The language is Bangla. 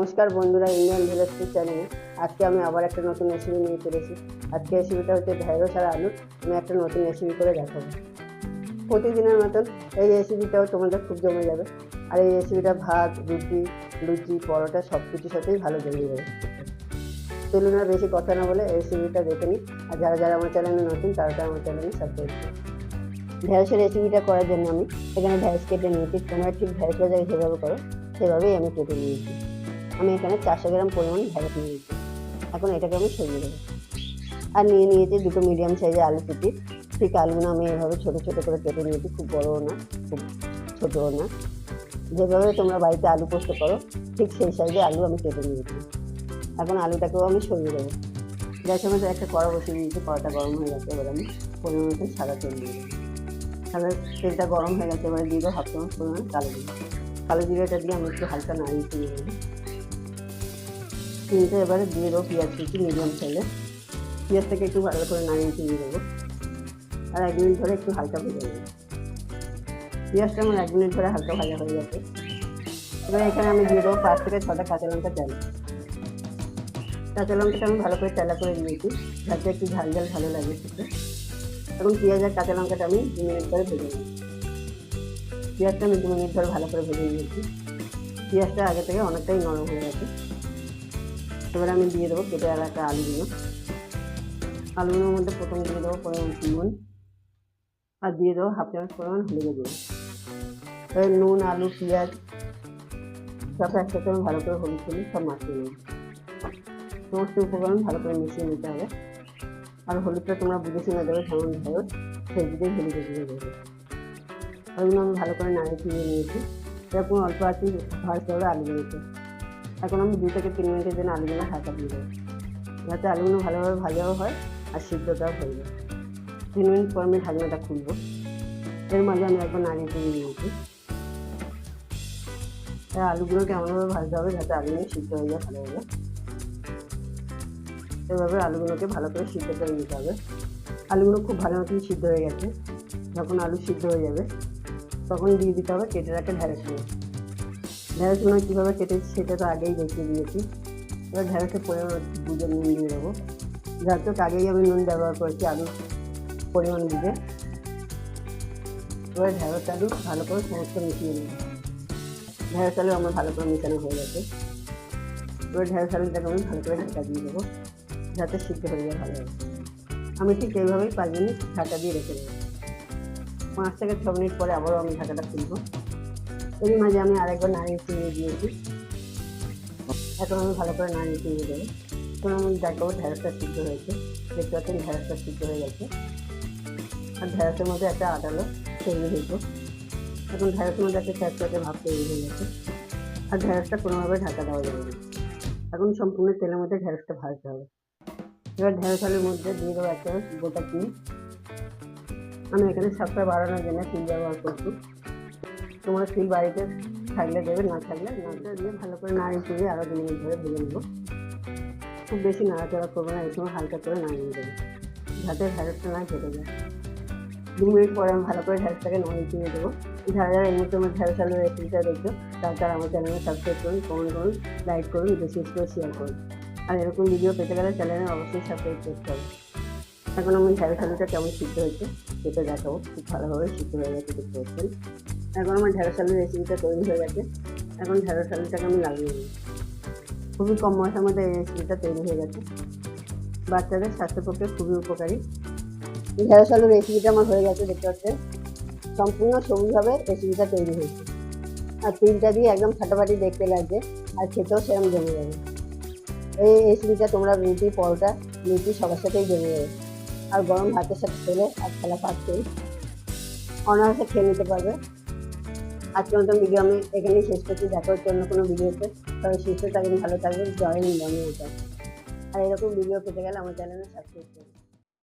নমস্কার বন্ধুরা, ইন্ডিয়ান ভিলেজ চ্যানেলে। আজকে আমি আবার একটা নতুন রেসিপি নিয়ে চলেছি আজকে রেসিপিটা হচ্ছে ঢেঁড়স আর আলু। আমি একটা নতুন রেসিপি করে দেখাবো। প্রতিদিনের মতন এই রেসিপিটাও তোমাদের খুব জমে যাবে। আর এই রেসিপিটা ভাত, রুটি, লুচি, পরোটা সব কিছুর সাথেই ভালো জমে যাবে। চলুন আর বেশি কথা না বলে এই রেসিপিটা দেখে নিই। আর যারা যারা আমার চ্যানেলে নতুন, তারা তারা আমার চ্যানেলে সাবস্ক্রাইব করুন ঢেঁড়সের রেসিপিটা করার জন্য আমি এখানে ঢেঁড়স কেটে নিয়েছি। তোমরা ঠিক ঢেঁড়স বাজারে যেভাবে করো, সেভাবেই আমি কেটে নিয়েছি। আমি এখানে চারশো গ্রাম পরিমাণ ঢেঁড়স নিয়েছি। এখন এটাকে আমি সরিয়ে দেবো আর নিয়ে নিয়েছি দুটো মিডিয়াম সাইজের আলু কুচি ঠিক আলুগুলো আমি এভাবে ছোটো ছোটো করে কেটে নিয়েছি, খুব বড়ও না, খুব ছোটও না। যেভাবে তোমরা বাড়িতে আলু পোস্ত করো, ঠিক সেই সাইজে আলু আমি কেটে নিয়েছি। এখন আলুটাকেও আমি সরিয়ে দেবো। গ্যাসের মধ্যে একটা কড়া বসিয়ে দিয়েছি, কড়াটা গরম হয়ে গেছে, এবার আমি পরিমাণ মতন সাদা তেল দিয়ে দেবো। সাদা তেলটা গরম হয়ে গেছে, এবার দিয়ে দেবো হাফ চামচ পরিমাণ কালো জিরে। কালো জিরেটা দিয়ে আমি একটু হালকা নাড়িয়ে দিয়ে দেবো তিনটে এবারে দিয়ে দেবো পেঁয়াজ কুচি মিডিয়াম সাইজে পেঁয়াজটাকে একটু ভালো করে নাড়িয়ে দিয়ে দেবো। আর এক মিনিট ধরে একটু হালকা ভেজে দেবো পেঁয়াজটা আমার এক মিনিট ধরে হালকা ভাজা হয়ে গেছে। এবার এখানে আমি দিয়ে দেবো পাঁচ থেকে ছটা কাঁচা লঙ্কা চাল কাঁচা লঙ্কাটা আমি ভালো করে চালা করে দিয়েছি যাতে একটু ঝাল ঝাল ভালো লাগে খেতে। এখন পেঁয়াজ আর কাঁচা লঙ্কাটা আমি দু মিনিট ধরে ভেজে নিই পেঁয়াজটা আমি দু মিনিট ধরে ভালো করে ভেজে নিয়েছি। পেঁয়াজটা আগে থেকে অনেকটাই নরম হয়ে গেছে। এবার আমি দিয়ে দেবো, কেটে রাখা আলুগুলো আলুগুলোর মধ্যে প্রথম দিয়ে দেবো নুন, আর দিয়ে দেবো হাফ চামচ পরিমাণ হলুদ এবার নুন, আলু, পেঁয়াজ, সব একসাথে আমি ভালো করে হলুদ হলুদ সব মাখিয়ে নেব। সমস্ত উপকরণ ভালো করে মিশিয়ে নিতে হবে। আর হলুদটা তোমরা বুঝে শুনে দেবে কেমন হলুদ সেই দিকেই হলুদ দিয়ে দেবে ওইগুলো আমি ভালো করে নাড়িয়ে ফিরিয়ে নিয়েছি। এরকম অল্প আছে ভাজতে হবে আলুগুলোকে এখন আমি দু থেকে তিন মিনিটের জন্য আলুগুলো ঢাকা দিয়ে দেবো। যাতে আলুগুলো ভালোভাবে ভাজাও হয় আর সিদ্ধটাও হয়ে যায়। তিন মিনিট পর আমি ঢাকনাটা খুলবো। এর মাঝে আমি একবার নাড়িয়ে দিয়ে নিয়েছি। তাই আলুগুলোকে এমনভাবে ভাজতে হবে যাতে আলুগুলো সিদ্ধ হয়ে যায় ভালোভাবে এভাবে আলুগুলোকে ভালো করে সিদ্ধ করে নিতে হবে। আলুগুলো খুব ভালো মতন সিদ্ধ হয়ে গেছে। যখন আলু সিদ্ধ হয়ে যাবে, তখন দিয়ে দিতে হবে কেটে রাখা ঢেঁড়সগুলো। ঢেঁড়সগুলো কীভাবে কেটেছি সেটা তো আগেই দেখিয়ে দিয়েছি। এবার ঢেঁড়সের পরিমাণ বুঝে নুন দিয়ে দেবো। যাতে আগেই আমি নুন ব্যবহার করেছি আলু পরিমাণ বুঝে এবার ঢেঁড়স আলু ভালো করে সমস্ত মিশিয়ে নেব ঢেঁড়স আলু আমার ভালো করে মেশানো হয়ে গেছে। এবার ঢেঁড়স আলুটাকে আমি ভালো করে ঢাকা দিয়ে দেবো, যাতে সিদ্ধ হয়ে যায় ভালো আমি ঠিক এইভাবেই পাঁচ মিনিট ঢাকা দিয়ে রেখে দেবো। পাঁচ থেকে ছ মিনিট পরে আবারও আমি ঢাকাটা খুলবো। এরই মাঝে আমি আরেকবার নাড়িয়ে চিনিয়ে দিয়েছি। এখন আমি ভালো করে নাড়িয়ে চিনিয়ে দেবো। এখন আমি দেখাবো ঢেঁড়সটা সিদ্ধ হয়েছে। দেখতে পাচ্ছেন ঢেঁড়সটা সিদ্ধ হয়ে গেছে। আর ঢেঁড়সের মধ্যে একটা আটালো তৈরি হয়েছে। এখন ঢেঁড়সের মধ্যে একটা চ্যাপচাপে ভাব তৈরি হয়ে গেছে। আর ঢেঁড়সটা কোনোভাবে ঢাকা দেওয়া যাবে না। এখন সম্পূর্ণ তেলের মধ্যে ঢেঁড়সটা ভাজতে হবে। এবার ঢেঁড়স আলুর মধ্যে দিয়ে দেবো একটা গোটা তিল আমি এখানে সাপটা বাড়ানোর জন্য তিল ব্যবহার করছি। তোমরা তিল বাড়িতে থাকলে দেবে, না থাকলে নাড়টা দিয়ে ভালো করে নাড়িয়ে চুড়িয়ে আরও দু মিনিট ধরে ভেজে নেব। খুব বেশি নাড়াচাড়া করব না এই হালকা করে নাড়িয়ে দেবো যাতে ঢেঁড়সটা না কেটে যায়। দু মিনিট পরে আমি ভালো করে ঢেঁড়সটাকে নাড়িয়ে চিনিয়ে দেবো যারা যারা এই মুহূর্তে আমার আলুর রেসিপিটা দেখছ, তারা আমার চ্যানেলে সাবস্ক্রাইব করুন কমেন্ট করুন লাইক করুন, বেশি করে শেয়ার করুন। আর এরকম ভিডিও পেতে গেলে চ্যানেলে অবশ্যই সাবস্ক্রাইব করতে হবে। এখন আমি ঢেঁড়স আলুটা কেমন সিদ্ধ হয়েছে? সেটা দেখাবো খুব ভালোভাবে সিদ্ধ হয়ে গেছে দেখতে পাচ্ছেন। এখন আমার ঢেঁড়স আলুর রেসিপিটা তৈরি হয়ে গেছে। এখন ঢেঁড়স আলুটাকে আমি লাগিয়ে নিই খুবই কম মশলার মধ্যে এই রেসিপিটা তৈরি হয়ে গেছে। বাচ্চাদের স্বাস্থ্যের পক্ষে খুবই উপকারী। ঢেঁড়স আলুর রেসিপিটা আমার হয়ে গেছে দেখতে পাচ্ছেন। সম্পূর্ণ সবুজভাবে রেসিপিটা তৈরি হয়েছে। আর তিলটা দিয়ে একদম ফাটাফাটি দেখতে লাগছে, আর খেতেও সেরকম জমে যাবে। এই রেসিপিটা তোমরা রুটি, পরোটা, লুচি সবার সাথেই জমে যাবে। আর গরম ভাতের সাথে খেলে এক খেলা পাচ্ছেই অনায়াসে খেয়ে নিতে পারবে। আজকের মতন ভিডিও আমি এখানেই শেষ করছি। দেখা হচ্ছে অন্য কোনো ভিডিওতে তবে সুস্থ থাকবেন, ভালো থাকবেন। জয় আমি আর এরকম ভিডিও পেতে গেলে আমার চ্যানেলে সাবস্ক্রাইব করুন